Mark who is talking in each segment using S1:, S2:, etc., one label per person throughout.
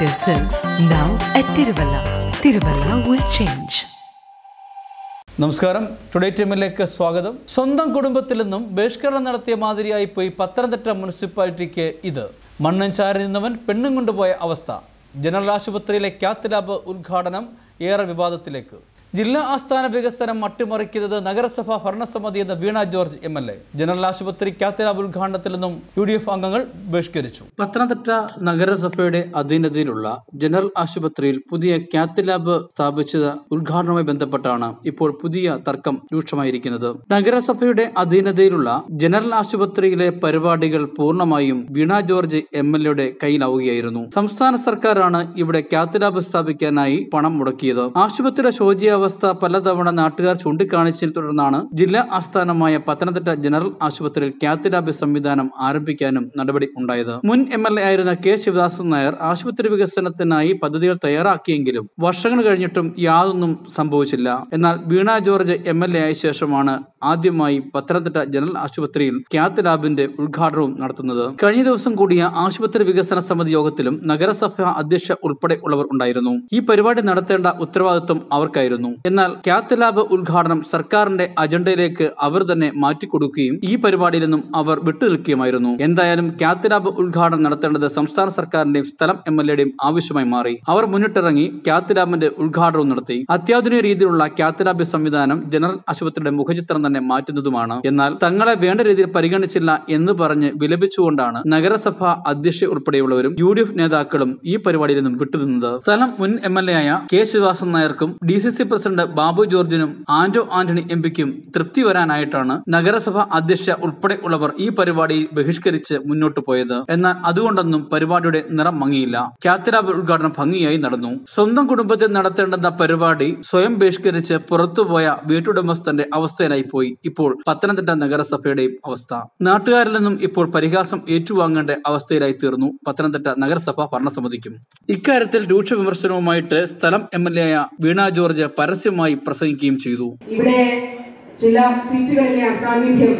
S1: Pullimotil Silks, now at Tiruvalla. Tiruvalla will change.
S2: നമസ്കാരം. Today ടീമിലേക്ക് സ്വാഗതം. സ്വന്തം കുടുംബത്തിൽ നിന്നും ബഹിഷ്കരണം നടത്തിയ മാതിരിയായി പോയി പത്തനംതിട്ട മുനിസിപ്പാലിറ്റിക്ക് ഇത്. മണ്ണും ചാരി നിന്നവൻ പെണ്ണും കൊണ്ടുപോയ അവസ്ഥ. ജനറൽ ആശുപത്രിയിലെ ക്യാത്ത് ലാബ് ഉദ്ഘാടനം ഏറെ വിവാദത്തിലേക്ക്. ജില്ലാ ആസ്ഥാന വികസനം അട്ടിമറിക്കുന്നത് നഗരസഭാ ഭരണസമിതി എന്ന Veena George M L A. General ആശുപത്രി കാത്തലാബ് ലാബ് ഉദ്ഘാടനത്തിൽ നിന്നും യു ഡി എഫ് അംഗങ്ങൾ ബഹിഷ്കരിച്ചു. പത്തനംതിട്ട നഗരസഭയുടെ അധീനതയിലുള്ള ജനറൽ ആശുപത്രിയിൽ പുതിയ കാത്തലാബ് ലാബ് സ്ഥാപിച്ചത് ഉദ്ഘാടനവുമായി ബന്ധപ്പെട്ടാണ് ഇപ്പോൾ പുതിയ തർക്കം രൂക്ഷമായിരിക്കുന്നത്. നഗരസഭയുടെ അധീനതയിലുള്ള ജനറൽ ആശുപത്രിയിലെ പരിപാടികൾ പൂർണമായും വീണ ജോർജ് എം എൽ എയുടെ കയ്യിലാവുകയായിരുന്നു. സംസ്ഥാന സർക്കാരാണ് ഇവിടെ കാത്തലാബ് ലാബ് സ്ഥാപിക്കാനായി പണം മുടക്കിയത്. ആശുപത്രിയുടെ ശോചിയാവസ്ഥ പലതവണ നാട്ടുകാർ ചൂണ്ടിക്കാണിച്ചതിനെ തുടർന്നാണ് ജില്ലാ ആസ്ഥാനമായ പത്തനംതിട്ട ജനറൽ ആശുപത്രിയിൽ ക്യാത്ത് ലാബ് സംവിധാനം ആരംഭിക്കാനും നടപടി ഉണ്ടായത്. മുൻ എം എൽ എ ആയിരുന്ന കെ ശിവദാസൻ നായർ ആശുപത്രി വികസനത്തിനായി പദ്ധതികൾ തയ്യാറാക്കിയെങ്കിലും വർഷങ്ങൾ കഴിഞ്ഞിട്ടും യാതൊന്നും സംഭവിച്ചില്ല. എന്നാൽ Veena George M L A ആയ ശേഷമാണ് ആദ്യമായി പത്തനംതിട്ട ജനറൽ ആശുപത്രിയിൽ ക്യാത്ത് ലാബിന്റെ ഉദ്ഘാടനവും നടത്തുന്നത്. കഴിഞ്ഞ ദിവസം കൂടിയ ആശുപത്രി വികസന സമിതി യോഗത്തിലും നഗരസഭ അധ്യക്ഷ ഉൾപ്പെടെ ഉള്ളവർ ഉണ്ടായിരുന്നു. ഈ പരിപാടി നടത്തേണ്ട ഉത്തരവാദിത്വം അവർക്കായിരുന്നു. എന്നാൽ ക്യാത്ത് ലാബ് ഉദ്ഘാടനം സർക്കാരിന്റെ അജണ്ടയിലേക്ക് അവർ തന്നെ മാറ്റിക്കൊടുക്കുകയും ഈ പരിപാടിയിൽ നിന്നും അവർ വിട്ടുനിൽക്കുകയുമായിരുന്നു. എന്തായാലും ക്യാത്ത് ലാബ് ഉദ്ഘാടനം നടത്തേണ്ടത് സംസ്ഥാന സർക്കാരിന്റെയും സ്ഥലം എം എൽ എയുടെയും ആവശ്യമായി മാറി. അവർ മുന്നിട്ടിറങ്ങി ക്യാത്ത് ലാബിന്റെ ഉദ്ഘാടനവും നടത്തി. അത്യാധുനിക രീതിയിലുള്ള ക്യാത്ത് ലാബ് സംവിധാനം ജനറൽ ആശുപത്രിയുടെ മുഖചിത്രം തന്നെ മാറ്റുന്നതുമാണ്. എന്നാൽ തങ്ങളെ വേണ്ട രീതിയിൽ പരിഗണിച്ചില്ല എന്ന് പറഞ്ഞ് വിലപിച്ചുകൊണ്ടാണ് നഗരസഭ അധ്യക്ഷ ഉൾപ്പെടെയുള്ളവരും യു നേതാക്കളും ഈ പരിപാടിയിൽ നിന്നും വിട്ടുനിന്നത്. സ്ഥലം മുൻ എം എൽ എ ആയ K Sivasan നായർക്കും D C C president Babu ജോർജിനും Anto Antony M പിക്കും തൃപ്തി വരാനായിട്ടാണ് നഗരസഭ അധ്യക്ഷ ഉൾപ്പെടെ ഉള്ളവർ ഈ പരിപാടി ബഹിഷ്കരിച്ച് മുന്നോട്ട് പോയത്. എന്നാൽ അതുകൊണ്ടൊന്നും പരിപാടിയുടെ നിറം മങ്ങിയില്ല. ക്യാത്തലാബ് ഉദ്ഘാടനം ഭംഗിയായി നടന്നു. സ്വന്തം കുടുംബത്തിൽ നടത്തേണ്ടുന്ന പരിപാടി സ്വയം ബഹിഷ്കരിച്ച് പുറത്തുപോയ വീട്ടുടമസ്ഥന്റെ അവസ്ഥയിലായി പോയി. ഇപ്പോൾ പത്തനംതിട്ട നഗരസഭയുടെയും അവസ്ഥ. നാട്ടുകാരിൽ നിന്നും ഇപ്പോൾ പരിഹാസം ഏറ്റുവാങ്ങേണ്ട അവസ്ഥയിലായി തീർന്നു പത്തനംതിട്ട നഗരസഭ ഭരണസമിതിക്കും. ഇക്കാര്യത്തിൽ രൂക്ഷ വിമർശനവുമായിട്ട് സ്ഥലം എം എൽ എ ആയ വീണ ജോർജ് പരസ്യമായി പ്രസംഗിക്കുകയും ചെയ്തു.
S3: ഇവിടെ ചില സീറ്റുകളിലെ അസാന്നിധ്യം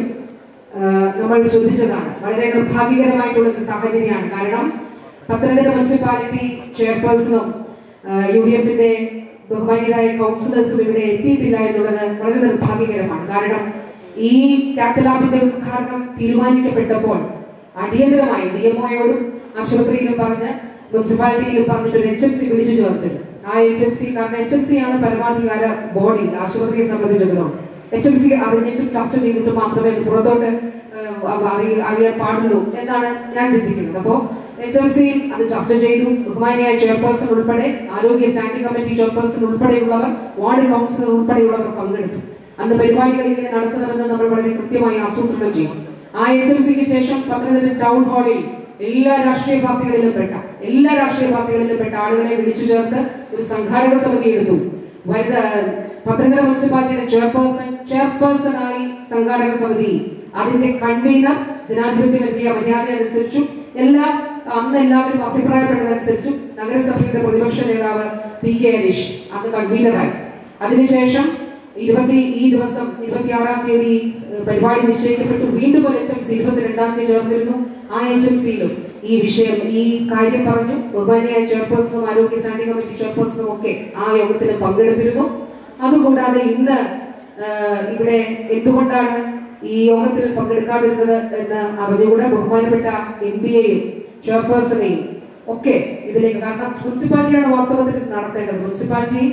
S3: നമ്മൾ ശ്രദ്ധിച്ചതാണ്. വളരെ നിർഭാഗ്യകരമായിട്ടുള്ള ഒരു സാഹചര്യമാണ്. കാരണം പത്തനംതിട്ട മുനിസിപ്പാലിറ്റി ചെയർപേഴ്സണും യു ഡി എഫിന്റെ ബഹുമാനിയരായ കൗൺസിലേഴ്സും ഇവിടെ എത്തിയിട്ടില്ല എന്നുള്ളത് വളരെ നിർഭാഗ്യകരമാണ്. കാരണം ഈ കാത്തലാബിന്റെ ഉദ്ഘാടനം തീരുമാനിക്കപ്പെട്ടപ്പോൾ അടിയന്തരമായി ഡി എം ഒയോടും ആശുപത്രിയിലും പറഞ്ഞ് മുനിസിപ്പാലിറ്റിയിലും പറഞ്ഞിട്ട് ഒരു എച്ച് എം സി വിളിച്ചു ചേർത്തിട്ടുണ്ട് ആ എച്ച് എം സി കാരണം എച്ച് എം സി ആണ് പരമാധികാര ബോഡി ആശുപത്രിയെ സംബന്ധിച്ചിടത്തോളം. എച്ച് എം സി അറിഞ്ഞിട്ടും ചർച്ച ചെയ്തിട്ടും മാത്രമേ പുറത്തോട്ട് അറിയ- അറിയാൻ പാടുള്ളൂ എന്നാണ് ഞാൻ ചിന്തിക്കുന്നത്. അപ്പോൾ എച്ച് എം സി അത് ചർച്ച ചെയ്തു. ബഹുമാനിയായ ചെയർപേഴ്സൺ ഉൾപ്പെടെ ആരോഗ്യ സ്റ്റാൻഡിംഗ് കമ്മിറ്റി ചെയർപേഴ്സൺ ഉൾപ്പെടെയുള്ളവർ വാർഡ് കൗൺസിലർ ഉൾപ്പെടെയുള്ളവർ പങ്കെടുത്തു. അന്ന് പരിപാടികൾ ഇങ്ങനെ നടത്തണമെന്ന് നമ്മൾ വളരെ കൃത്യമായി ആസൂത്രണം ചെയ്യും ആ എച്ച് എം സിക്ക് ശേഷം പത്തനംതിട്ട ടൗൺ ഹാളിൽ എല്ലാ രാഷ്ട്രീയ പാർട്ടികളിലും പെട്ട എല്ലാ രാഷ്ട്രീയ പാർട്ടികളിലും പെട്ട ആളുകളെ വിളിച്ചു ചേർത്ത് ഒരു സംഘാടക സമിതി എടുത്തു. വൈദ പത്തനംതിട്ട മുനിസിപ്പാലിറ്റിയുടെ ചെയർപേഴ്സൺ ചെയർപേഴ്സണായി സംഘാടക സമിതി. അതിന്റെ കൺവീനർ ജനാധിപത്യ മര്യാദ മര്യാദ അനുസരിച്ചും. എല്ലാ അന്ന് എല്ലാവരും അഭിപ്രായപ്പെട്ടതനുസരിച്ചും നഗരസഭയുടെ പ്രതിപക്ഷ നേതാവ് പി കെ അനീഷ് അന്ന് കൺവീനറായി. അതിനുശേഷം ഇരുപത്തി ഈ ദിവസം ഇരുപത്തിയാറാം തീയതി പരിപാടി നിശ്ചയിക്കപ്പെട്ടു. വീണ്ടും ഒരു എച്ച് എം സി ഇരുപത്തിരണ്ടാം തീയതി ചേർന്നിരുന്നു. ആ എച്ച് എം സിയിലും ഈ വിഷയം ഈ കാര്യം പറഞ്ഞു. ബഹുമാനിയായ ചെയർപേഴ്സണും ആരോഗ്യ സ്റ്റാൻഡിംഗ് കമ്മിറ്റി ചെയർപേഴ്സണും ഒക്കെ ആ യോഗത്തിൽ പങ്കെടുത്തിരുന്നു. അതുകൂടാതെ ഇന്ന് ഇവിടെ എന്തുകൊണ്ടാണ് ഈ യോഗത്തിൽ പങ്കെടുക്കാതിരുന്നത് എന്ന് അറിഞ്ഞുകൂടെ. ബഹുമാനപ്പെട്ട എം പിയെയും ചെയർപേഴ്സണെയും ഒക്കെ ഇതിലേക്ക് കാരണം മുനിസിപ്പാലിറ്റിയാണ് വാസ്തവത്തിൽ നടത്തേണ്ടത്. മുനിസിപ്പാലിറ്റി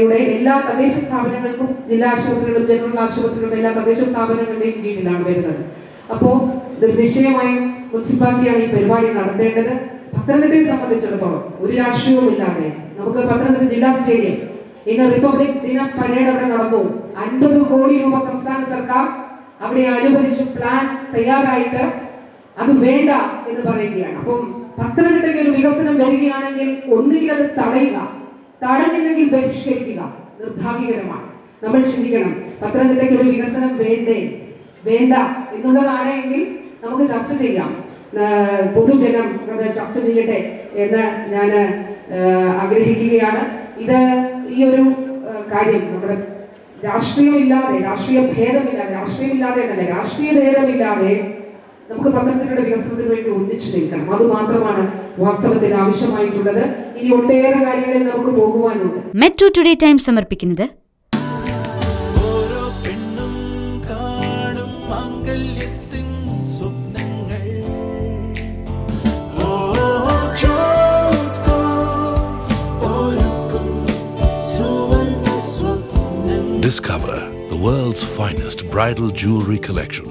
S3: യുടെ എല്ലാ തദ്ദേശ സ്ഥാപനങ്ങൾക്കും ജില്ലാ ആശുപത്രികളും ജനറൽ ആശുപത്രികളും എല്ലാ തദ്ദേശ സ്ഥാപനങ്ങളുടെയും കീഴിലാണ് വരുന്നത്. അപ്പോൾ നിശ്ചയമായും മുനിസിപ്പാലിറ്റിയാണ് ഈ പരിപാടി നടത്തേണ്ടത്. പത്തനംതിട്ടയെ സംബന്ധിച്ചിടത്തോളം ഒരു രാഷ്ട്രീയവും ഇല്ലാതെ നമുക്ക് പത്തനംതിട്ട ജില്ലാ സ്റ്റേഡിയം ഇന്ന് റിപ്പബ്ലിക് ദിന പരേഡ് അവിടെ നടന്നു. അൻപത് കോടി രൂപ സംസ്ഥാന സർക്കാർ അവിടെ അനുവദിച്ച് പ്ലാൻ തയ്യാറായിട്ട് അത് വേണ്ട എന്ന് പറയുകയാണ്. അപ്പം പത്തനംതിട്ടയ്ക്ക് ഒരു വികസനം വരികയാണെങ്കിൽ ഒന്നുകിൽ അത് തടയുക തടഞ്ഞില്ലെങ്കിൽ ബഹിഷ്കരിക്കുക നിർഭാഗ്യകരമാണ്. നമ്മൾ ചിന്തിക്കണം പത്തനംതിട്ടയ്ക്ക് ഒരു വികസനം വേണ്ടേ? വേണ്ട എന്നുള്ളതാണെങ്കിൽ നമുക്ക് ചർച്ച ചെയ്യാം. പൊതുജനം അത് ചർച്ച ചെയ്യട്ടെ എന്ന് ഞാൻ ആഗ്രഹിക്കുകയാണ്. ഇത് ഈ ഒരു കാര്യം നമ്മുടെ രാഷ്ട്രീയമില്ലാതെ രാഷ്ട്രീയ ഭേദമില്ലാതെ രാഷ്ട്രീയമില്ലാതെ എന്നല്ല രാഷ്ട്രീയ ഭേദമില്ലാതെ നമുക്ക് പത്തനംതിട്ടയുടെ വികസനത്തിന് വേണ്ടി ഒന്നിച്ചു നിൽക്കണം. അത് മാത്രമാണ് വാസ്തവത്തിൽ ആവശ്യമായിട്ടുള്ളത്. ഇനി ഒട്ടേറെ കാര്യങ്ങളിൽ നമുക്ക് പോകുവാനുണ്ട്.
S4: മെട്രോ ടുഡേ ടൈം സമർപ്പിക്കുന്നത്
S5: Discover the world's finest bridal jewelry collection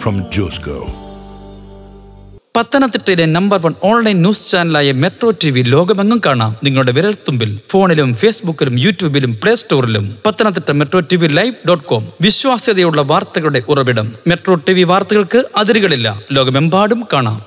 S5: from Josco.
S2: പത്തനംതിട്ടയിലെ നമ്പർ വൺ ഓൺലൈൻ ന്യൂസ് ചാനലായ മെട്രോ ടി വി ലോകമെങ്ങും കാണാം. നിങ്ങളുടെ വിരൽത്തുമ്പിൽ ഫോണിലും ഫേസ്ബുക്കിലും യൂട്യൂബിലും play സ്റ്റോറിലും Pathanamthitta metro T V live dot com വിശ്വാസ്യതയുള്ള വാർത്തകളുടെ ഉറവിടം. മെട്രോ ടി വി വാർത്തകൾക്ക് അതിരുകളില്ല. ലോകമെമ്പാടും കാണാം.